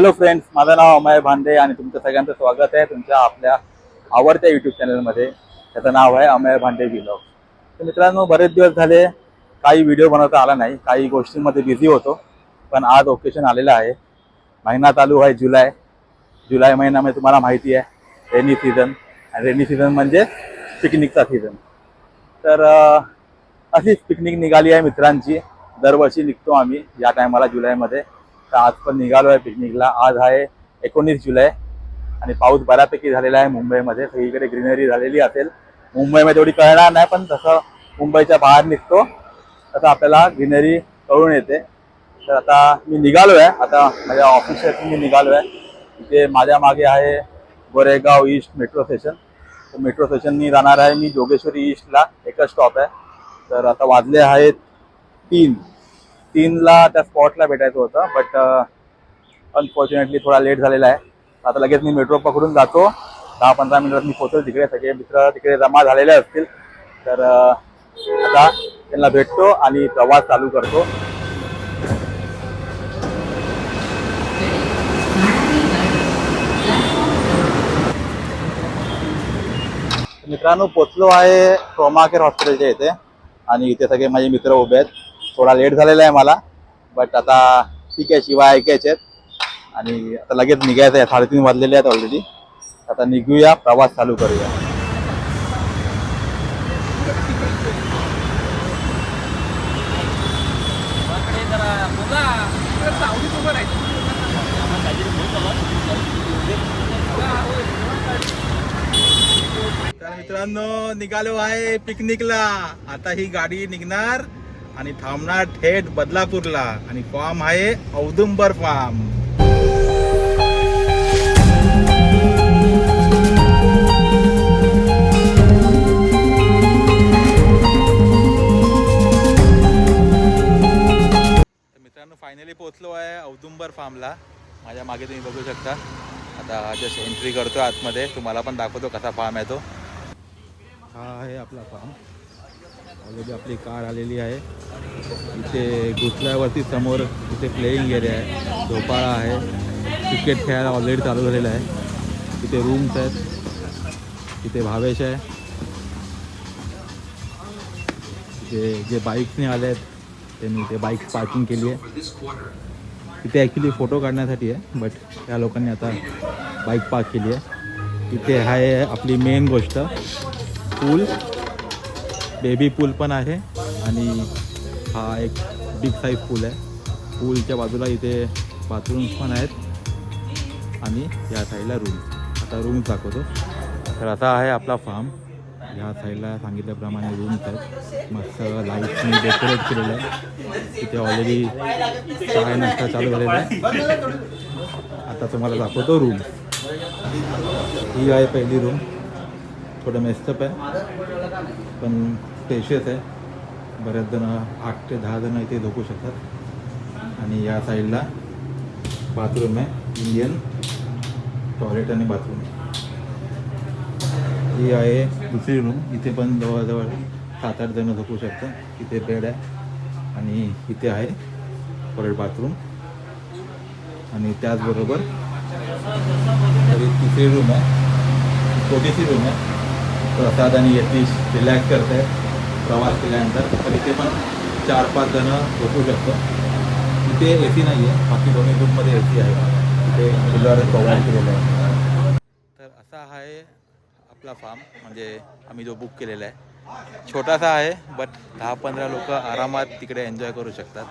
Hello friends माझं नाव अमय भांडे आणि तुमचं सगळ्यांचं स्वागत आहे तुमच्या आपल्या आवडत्या यूट्यूब चॅनलमध्ये त्याचं नाव आहे अमय भांडे विलॉग तर मित्रांनो बरेच दिवस झाले काही व्हिडिओ बनवता आला नाही काही गोष्टींमध्ये बिझी होतो पण आज ओकेशन आलेलं आहे. महिना चालू आहे जुलै. जुलै महिन्यामध्ये तुम्हाला माहिती आहे रेनी सीझन आणि रेनी सीझन म्हणजे पिकनिकचा सीझन तर अशीच पिकनिक निघाली आहे मित्रांची. दरवर्षी निघतो आम्ही या टायमाला जुलैमध्ये. तर आज पण निघालो आहे पिकनिकला. आज आहे एकोणीस जुलै आणि पाऊस बऱ्यापैकी झालेला आहे मुंबईमध्ये. सगळीकडे ग्रीनरी झालेली असेल. मुंबईमध्ये तेवढी कळणार नाही पण तसं मुंबईच्या बाहेर निघतो. तसं आपल्याला ग्रीनरी कळून येते. तर आता मी निघालो आहे आता माझ्या ऑफिससाठी मी निघालो आहे इथे माझ्या मागे आहे गोरेगाव ईस्ट मेट्रो स्टेशन तर मेट्रो स्टेशननी जाणार आहे मी जोगेश्वरी ईस्टला एकच स्टॉप आहे. तर आता वाजले आहेत तीन. तीनला त्या स्पॉटला भेटायचं होतं बट अनफॉर्च्युनेटली uh, थोडा लेट झालेला आहे. आता लगेच मी मेट्रो पकडून जातो. दहा पंधरा मिनिटात मी पोहोचेल तिकडे सगळे मित्र तिकडे जमा झालेले असतील. तर uh, आता त्यांना भेटतो आणि प्रवास चालू करतो. मित्रांनो पोचलो आहे ट्रॉमा केअर हॉस्पिटलच्या इथे आणि इथे सगळे माझे मित्र उभे आहेत. थोडा लेट झालेला आहे मला बट आता ठीक आहे शिवाय ऐकायचे आहेत. आणि आता लगेच निघायचं आहे साडेतीन वाजलेले आहेत ऑलरेडी आता निघूया प्रवास चालू करूया. तर मित्रांनो निघालो आहे पिकनिकला आता ही गाडी निघणार. आणि थांबणार थेट बदलापूरला. आणि फॉर्म आहे औदुंबर फार्म. मित्रांनो फायनली पोहोचलो आहे औदुंबर फार्मला. माझ्या मागे तुम्ही बघू शकता. आता जस्ट एंट्री करतो आतमध्ये. तुम्हाला पण दाखवतो कसा फार्म आहे तो. हा आहे आपला फार्म. ऑलरेडी आपली कार आलेली आहे. इथे घुसल्यावरती समोर इथे प्लेईंग एरिया आहे. झोपाळा आहे. क्रिकेट खेळायला ऑलरेडी चालू झालेलं आहे. इथे रूम्स आहेत. इथे भावेश आहे. इथे जे बाईक्सने आले आहेत त्यांनी इथे बाईक पार्किंग केली आहे. इथे ॲक्च्युली फोटो काढण्यासाठी आहे बट त्या लोकांनी आता बाईक पार्क केली आहे. इथे आहे आपली मेन गोष्ट पूल बेबी पूल पण आहे आणि हा एक बिग साईज पूल आहे. पूलच्या बाजूला इथे बाथरूम्स पण आहेत आणि या साईडला रूम आता रूम दाखवतो. तर असा आहे आपला फार्म या साईडला सांगितल्याप्रमाणे रूम्स आहेत. मस्त लाईट्सनी डेकोरेट केलेलं आहे. इथे ऑलरेडी सहा नाश्ता चालू झालेला आहे. आता तुम्हाला दाखवतो रूम ही आहे पहिली रूम थोडं मेस्तप आहे. पण स्पेशियस आहे. बऱ्याच जण आठ ते दहा जण इथे झोपू शकतात. आणि या साईडला बाथरूम आहे. इंडियन टॉयलेट आणि बाथरूम ही आहे दुसरी रूम इथे पण जवळजवळ सात आठ जण झोपू शकतात. इथे बेड आहे. आणि इथे आहे परत बाथरूम आणि त्याचबरोबर तिसरी रूम आहे. छोटीशी रूम आहे. प्रसाद आणि यतीश रिलॅक्स करत आहेत प्रवास केल्यानंतर. तर इथे पण चार पाच जणं झोपू शकतो. इथे ए सी नाही आहे बाकी दोन्ही रूममध्ये ए सी आहे. इथे कुलर प्रोव्हाइड केलेला आहे तर असा आहे आपला फार्म म्हणजे आम्ही जो बुक केलेला आहे. छोटासा आहे बट दहा पंधरा लोक आरामात तिकडे एन्जॉय करू शकतात.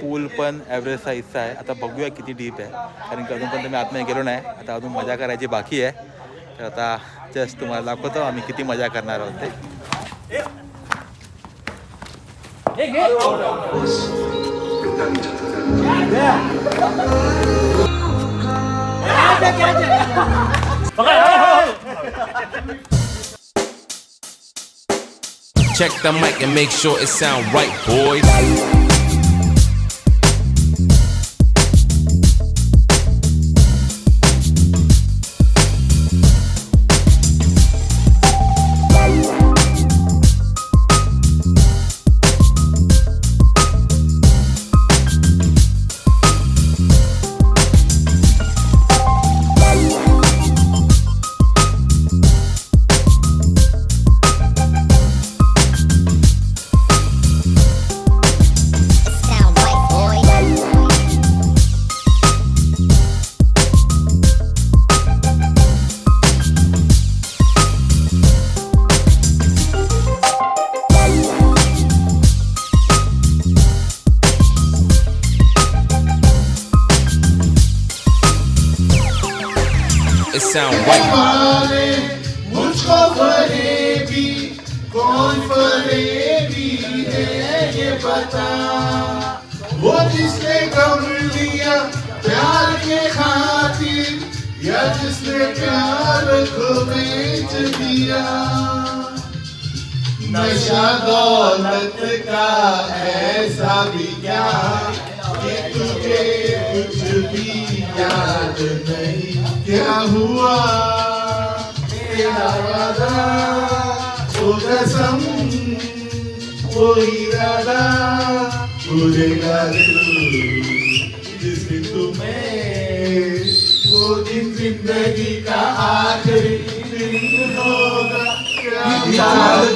पूल पण ॲव्हरेज साईजचा आहे. आता बघूया किती डीप आहे. कारण की अजून पण आत आतमध्ये गेलो नाही. आता अजून मजा करायची बाकी आहे. तर आता जस्ट तुम्हाला दाखवतो आम्ही किती मज़ा करणार आहोत ते Check the mic and make sure it sound right, boys. sound right. मारे मुझको फरेबी कौन फरेबी है ये बता वो जिसने गम लिया प्यार के खातिर या जिसने प्यार को बेच दिया नशा दौलत का ऐसा भी क्या कि तुझे कुछ भी याद नहीं क्या हुआ? तेरा वादा ओ कसम ओ इरादा भूलेगा दिल जिस दिन तुम्हें वो दिन जिंदगी का आखिरी दिन होगा।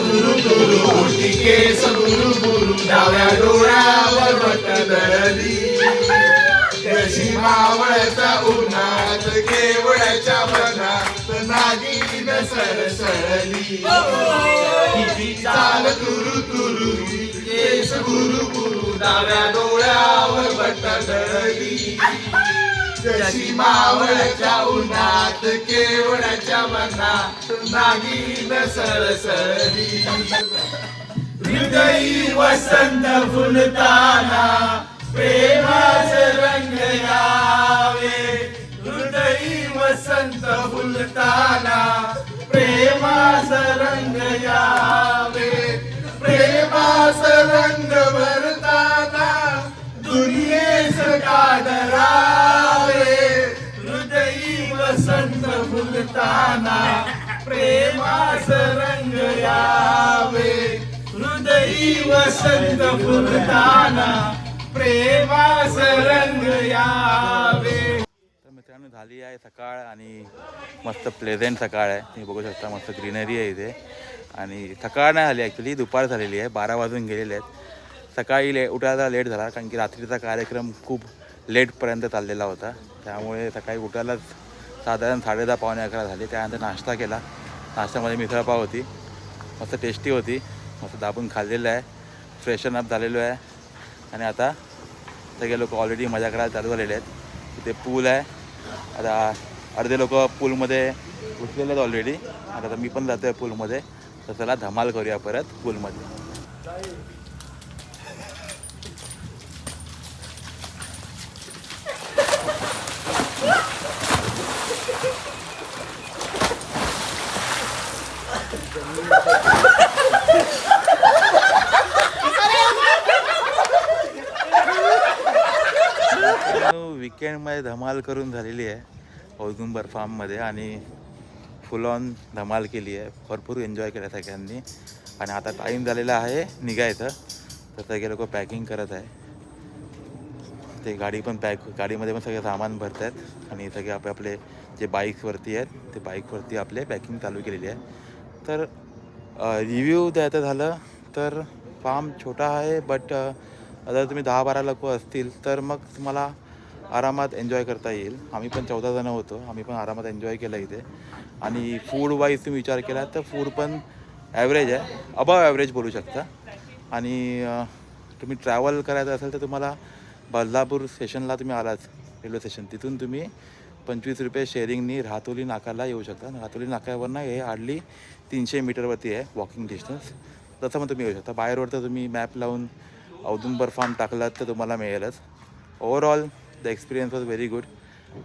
गुरु गुरु के सगुरु गुरु डाव्या डोळ्यावर बट दरली मावळता उन्हात केवळच्या मनात नागिन सरसळली चाल तुरु तुरु केश गुरु गुरु डाव्या डोळ्यावर बटदळली कशी मावळच्या उन्हात केवळच्या मनात नागिन सरसळली हृदयी वसंत फुलताना प्रेमाच रंग यावे. हृदयी वसंत फुलताना प्रेमाच रंग यावे. प्रेमाच रंग भरताना दुनियेस कादरावे. हृदयी वसंत फुलताना प्रेमास रंग यावे. हृदयी वसंत फुलताना प्रेमास रंग यावे. तर मित्रांनो झाली आहे सकाळ आणि मस्त प्लेझेंट सकाळ आहे. तुम्ही बघू शकता मस्त ग्रीनरी आहे इथे. आणि सकाळ नाही झाली ॲक्च्युली दुपार झालेली आहे. बारा वाजून गेलेले आहेत. सकाळी ले उठायला लेट झाला कारण की रात्रीचा कार्यक्रम खूप लेटपर्यंत चाललेला होता. त्यामुळे सकाळी उठायलाच साधारण साडेदहा पावणे अकरा झाले. त्यानंतर नाश्ता केला. नाश्त्यामध्ये मिसळपाव होती. मस्त टेस्टी होती. मस्त दाबून खाल्लेलं आहे. फ्रेशन अप झालेलो आहे. आणि आता सगळे लोक ऑलरेडी मजा करायला चालू झालेले आहेत. इथे पूल आहे. आता अर्धे लोक पूलमध्ये घुसलेले आहेत ऑलरेडी आता मी पण जातो आहे पूलमध्ये. तर चला धमाल करूया परत पूलमध्ये. विकेंडमध्ये धमाल करून झालेली आहे औदुंबर फार्ममध्ये आणि फुल ऑन धमाल केली आहे. भरपूर एन्जॉय केलं सगळ्यांनी. आणि आता टाईम झालेला आहे निघायचं तर सगळे लोक पॅकिंग करत आहे. ते गाडी पण पॅक गाडीमध्ये पण सगळे सामान भरत आहेत आणि सगळे आपले आपले जे बाईक्सवरती आहेत ते बाईकवरती आपले पॅकिंग चालू केलेली आहे. तर रिव्ह्यू द्यायचं झालं तर फार्म छोटा आहे बट जर तुम्ही दहा बारा लोक असतील तर मग तुम्हाला आरामात एन्जॉय करता येईल. आम्ही पण चौदा जणं होतो आम्ही पण आरामात एन्जॉय केला इथे. आणि फूड वाईज तुम्ही विचार केला तर फूड पण ॲव्हरेज आहे अबव ॲव्हरेज बोलू शकता. आणि तुम्ही ट्रॅव्हल करायचं असेल तर तुम्हाला बदलापूर स्टेशनला तुम्ही आलात रेल्वे स्टेशन तिथून तुम्ही पंचवीस रुपये शेअरिंगनी राहतोली नाकाला येऊ शकता. राहतोली नाक्यावरनं हे हार्डली तीनशे मीटरवरती आहे वॉकिंग डिस्टन्स तसं मग तुम्ही येऊ शकता. बाहेरवर तर तुम्ही मॅप लावून औदुंबर फार्म टाकलात तर तुम्हाला मिळेलच. Overall the experience was very good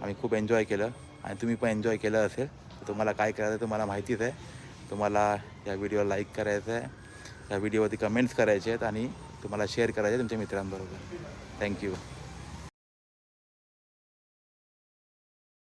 आम्ही खूप एन्जॉय केलं आणि तुम्ही पण एन्जॉय केलं असेल. तर तुम्हाला काय करायचं आहे तुम्हाला माहितीच आहे. तुम्हाला या व्हिडिओ लाईक करायचं आहे. या व्हिडिओवरती कमेंट्स करायचे आहेत आणि तुम्हाला शेअर करायचे तुमच्या मित्रांबरोबर. थँक्यू